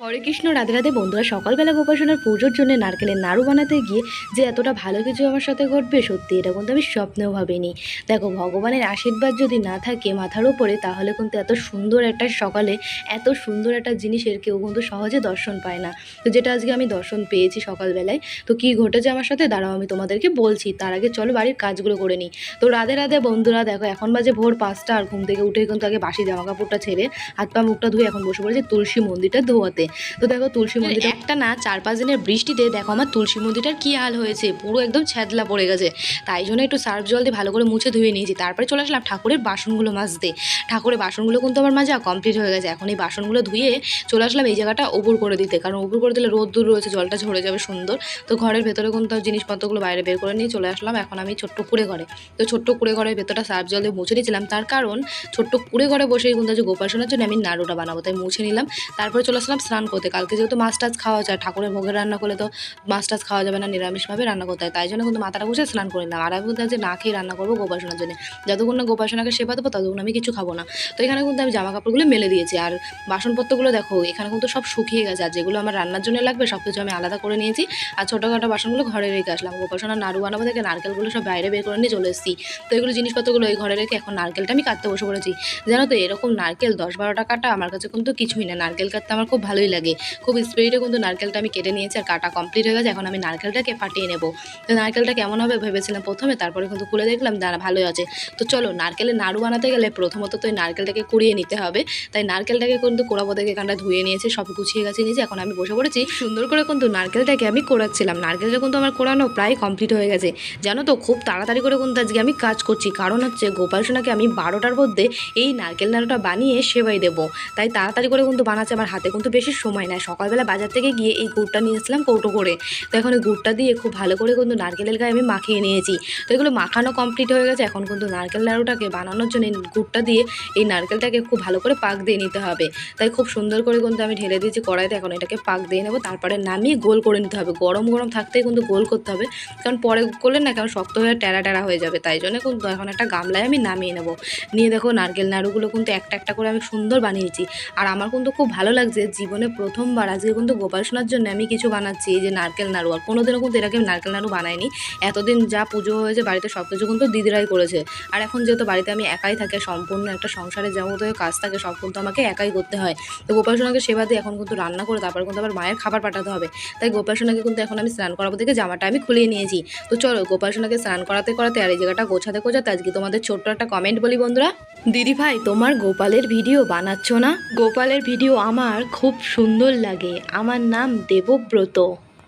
হরে কৃষ্ণ, রাধে রাধে। বন্ধুরা, সকালবেলা গোপাসনার পুজোর জন্য নারকেলের নাড়ু বানাতে গিয়ে যে এতটা ভালো কিছু আমার সাথে ঘটবে, সত্যি এটা কিন্তু আমি স্বপ্নেও ভাবিনি। দেখো, ভগবানের আশীর্বাদ যদি না থাকে মাথার ওপরে, তাহলে কিন্তু এত সুন্দর একটা সকালে, এত সুন্দর একটা জিনিসের কেউ কিন্তু সহজে দর্শন পায় না। তো যেটা আজকে আমি দর্শন পেয়েছি সকালবেলায়, তো কি ঘটেছে আমার সাথে? দাঁড়াও, আমি তোমাদেরকে বলছি। তার আগে চলো বাড়ির কাজগুলো করে নিই। তো রাধে রাধে বন্ধুরা, দেখো, এখন বাজে ভোর পাঁচটা আর ঘুম থেকে উঠে কিন্তু আগে বাসি জামা কাপড়টা ছেড়ে হাত পা মুখটা ধুয়ে এখন বসে পড়েছে তুলসী মন্দিরটা ধোয়াতে। তো দেখো তুলসী মন্দির একটা না চার পাঁচ দিনের বৃষ্টিতে দেখো আমার তুলসী মন্দিরটার কি হাল হয়েছে পুরো একদম ছ্যাদলা পড়ে গেছে। তাই জন্য একটু সার্ফ জল দিয়ে ভালো করে মুছে ধুয়ে নিয়েছি। তারপরে চলে আসলাম ঠাকুরের বাসনগুলো মাজতে। ঠাকুরের বাসনগুলো কিন্তু আমার মাজা কমপ্লিট হয়ে গেছে। এখন এই বাসনগুলো ধুয়ে চলে আসলাম এই জায়গাটা ওপর করে দিতে। কারণ ওপর করে দিলে রোদ দূর রয়েছে জলটা ঝরে যাবে সুন্দর। তো ঘরের ভেতরে কিন্তু জিনিসপত্রগুলো বাইরে বের করে নিয়ে চলে আসলাম। এখন আমি ছোট্ট কুড়ে ঘরে। তো ছোট্ট কুড়ে ঘরের ভেতরটা সার্ফ জল দিয়ে মুছে নিয়েছিলাম তার কারণ ছোট্ট কুড়ে ঘরে বসে কিন্তু গোপাল গোপাসনার জন্য আমি নাড়ুটা বানাবো। তাই মুছে নিলাম। তারপরে চলে আসলাম স্নান করতে। কালকে যেহেতু মাছ টাছ খাওয়া যায়, ঠাকুরের ভোগের রান্না করলে তো মাছ টাছ খাওয়া যাবে না, নিরামিষভাবে রান্না করতে হয়। তাই জন্য কিন্তু মাথাটা বসে স্নান করে নিলাম। আর আমি কিন্তু আজকে না, খেয়ে রান্না করব গোপাসনার জন্য। যতক্ষণ না গোপাসনাকে সেবা দেবো, ততক্ষণ আমি কিছু খাব না। তো এখানে কিন্তু আমি জামা কাপড়গুলো মেলে দিয়েছি। আর বাসনপত্রগুলো দেখো, এখানে কিন্তু সব শুকিয়ে গেছে। আর যেগুলো আমার রান্নার জন্য লাগবে, সব কিছু আমি আলাদা করে নিয়েছি। আর ছোটোখাটো বাসনগুলো ঘরে রেখে আসলাম। গোপাসনার নাড়ু বানাবো থেকে নারকেলগুলো সব বাইরে বের করে নিয়ে চলে এসেছি। তো এগুলো জিনিসপত্রগুলো এই ঘরে রেখে এখন নারকেলটা আমি কাটতে বসে পড়েছি। জানো তো, এরকম নারকেল দশ বারোটা কাটা আমার কাছে কিন্তু কিছুই না নারকেল কাটতে আমার খুব ভালোই লাগে। খুব স্পিডে কিন্তু নারকেলটা আমি কেটে নিয়েছি আর কাটা কমপ্লিট হয়ে গেছে, এখন আমি নারকেলটাকে ফাটিয়ে নেব। তো নারকেলটা কেমন হবে ভেবেছিলাম প্রথমে, তারপরে কিন্তু খুলে দেখলাম, দাঁড়া ভালোই আছে। তো চলো নারকেলের নাড়ু বানাতে গেলে প্রথমত তো নারকেলটাকে কুড়িয়ে নিতে হবে। তাই নারকেলটাকে কিন্তু কোড়াবো থেকে এখানটা ধুয়ে নিয়েছি, সব গুছিয়ে গেছে নিয়েছি, এখন আমি বসে পড়েছি। সুন্দর করে কিন্তু নারকেলটাকে আমি কোড়াচ্ছিলাম। নারকেলটা কিন্তু আমার কোড়ানো প্রায় কমপ্লিট হয়ে গেছে। জানো তো, খুব তাড়াতাড়ি করে কিন্তু আজকে আমি কাজ করছি। কারণ হচ্ছে গোপাল সোনাকে আমি বারোটার মধ্যে এই নারকেল নাড়ুটা বানিয়ে সেবাই দেবো। তাই তাড়াতাড়ি করে কিন্তু বানাচ্ছে, আমার হাতে কিন্তু বেশি সময় নেয় সকালবেলা বাজার থেকে গিয়ে এই গুড়টা নিয়ে এসেছিলাম কৌটো করে। তো এখন এই গুড়টা দিয়ে খুব ভালো করে কিন্তু নারকেলের গায়ে আমি মাখিয়ে নিয়েছি। তো এগুলো মাখানো কমপ্লিট হয়ে গেছে। এখন কিন্তু নারকেল নাড়ুটাকে বানানোর জন্য গুড়টা দিয়ে এই নারকেলটাকে খুব ভালো করে পাক দিয়ে নিতে হবে। তাই খুব সুন্দর করে কিন্তু আমি ঢেলে দিয়েছি কড়াইতে। এখন এটাকে পাক দিয়ে নেব। তারপরে নামিয়ে গোল করে নিতে হবে। গরম গরম থাকতেই কিন্তু গোল করতে হবে। কারণ পরে করলে না কেমন শক্ত হয়ে টেরা টেরা হয়ে যাবে। তাই জন্য কিন্তু এখন একটা গামলায় আমি নামিয়ে নেব। নিয়ে দেখো নারকেল নাড়ুগুলো কিন্তু একটা একটা করে আমি সুন্দর বানিয়েছি। আর আমার কিন্তু খুব ভালো লাগছে। জীবনে প্রথমবার, আজকে কিন্তু গোপাল সোনার জন্য আমি কিছু বানাচ্ছি, এই যে নারকেল নাড়ু। আর কোনোদিনও কিন্তু এরকম নারকেল নাড়ু বানাইনি। এতদিন যা পুজো হয়েছে, বাড়িতে সব কিছু কিন্তু দিদিরাই করেছে। আর এখন যেহেতু বাড়িতে আমি একাই থাকে, সম্পূর্ণ একটা সংসারে যাবতীয় কাজ থাকে, সব কিন্তু আমাকে একাই করতে হয়। তো গোপাল সোনাকে সেবা দিয়ে এখন কিন্তু রান্না করে, তারপর কিন্তু আবার মায়ের খাবার পাঠাতে হবে। তাই গোপাল সোনাকে কিন্তু এখন আমি স্নান করাবো থেকে জামাটা আমি খুলিয়ে নিয়েছি। তো চলো, গোপাল সোনাকে স্নান করাতে করাতে আর এই জায়গাটা গোছাতে গোছাতে আজকে তোমাদের ছোট্ট একটা কমেন্ট বলি বন্ধুরা। দিদি ভাই তোমার গোপালের ভিডিও বানাচ্ছ না? গোপালের ভিডিও আমার খুব সুন্দর লাগে। আমার নাম দেবব্রত।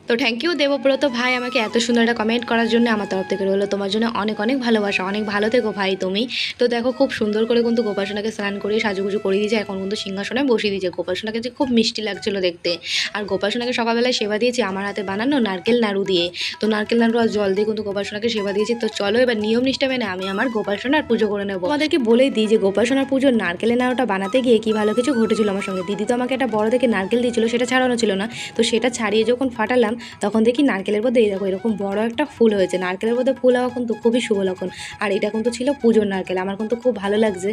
তো থ্যাংক ইউ দেবব্রত ভাই, আমাকে এত সুন্দর একটা কমেন্ট করার জন্য আমার তরফ থেকে রইল। তোমার জন্য অনেক অনেক ভালোবাসা, অনেক ভালো থেকো ভাই তুমি। তো দেখো, খুব সুন্দর করে কিন্তু গোপাসনাকে স্নান করিয়ে সাজুগুজু করে দিয়েছে। এখন কিন্তু সিংহাসনে বসিয়ে দিয়েছে। গোপাসনাকে যে খুব মিষ্টি লাগছিল দেখতে। আর গোপাসনাকে সকালবেলায় সেবা দিয়েছি আমার হাতে বানানো নারকেল নাড়ু দিয়ে। তো নারকেল নাড়ু আর জল দিয়ে কিন্তু গোপাসনাকে সেবা দিয়েছি। তো চলো এবার নিয়ম নিষ্ঠা মেনে আমি আমার গোপাসনার পুজো করে নেব। আমাদেরকে বলেই দিই যে গোপাসনার পুজোর নারকেলের নাড়ুটা বানাতে গিয়ে কি ভালো কিছু ঘটেছিল আমার সঙ্গে? দিদি তো আমাকে একটা বড় থেকে নারকেল দিয়েছিল, সেটা ছাড়ানো ছিল না। তো সেটা ছাড়িয়ে যখন ফাটালাম তখন দেখি নারকেলের মধ্যে দেখো, এরকম বড় একটা ফুল হয়েছে। নারকেলের মধ্যে ফুল হওয়া কিন্তু খুবই শুভ লক্ষণ। আর এটা কিন্তু ছিল পুজোর নারকেল। আমার কিন্তু খুব ভালো লাগছে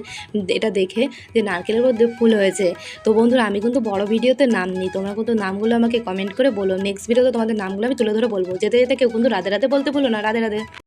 এটা দেখে যে নারকেলের মধ্যে ফুল হয়েছে। তো বন্ধুরা, আমি কিন্তু বড় ভিডিওতে নাম নিই। তোমরা কিন্তু নামগুলো আমাকে কমেন্ট করে বলো। নেক্সট ভিডিওতে তোমাদের নামগুলো আমি তুলে ধরে বলব। যেতে যেতে কেউ কিন্তু রাধে রাধে বলতে বলো না। রাধে রাধে।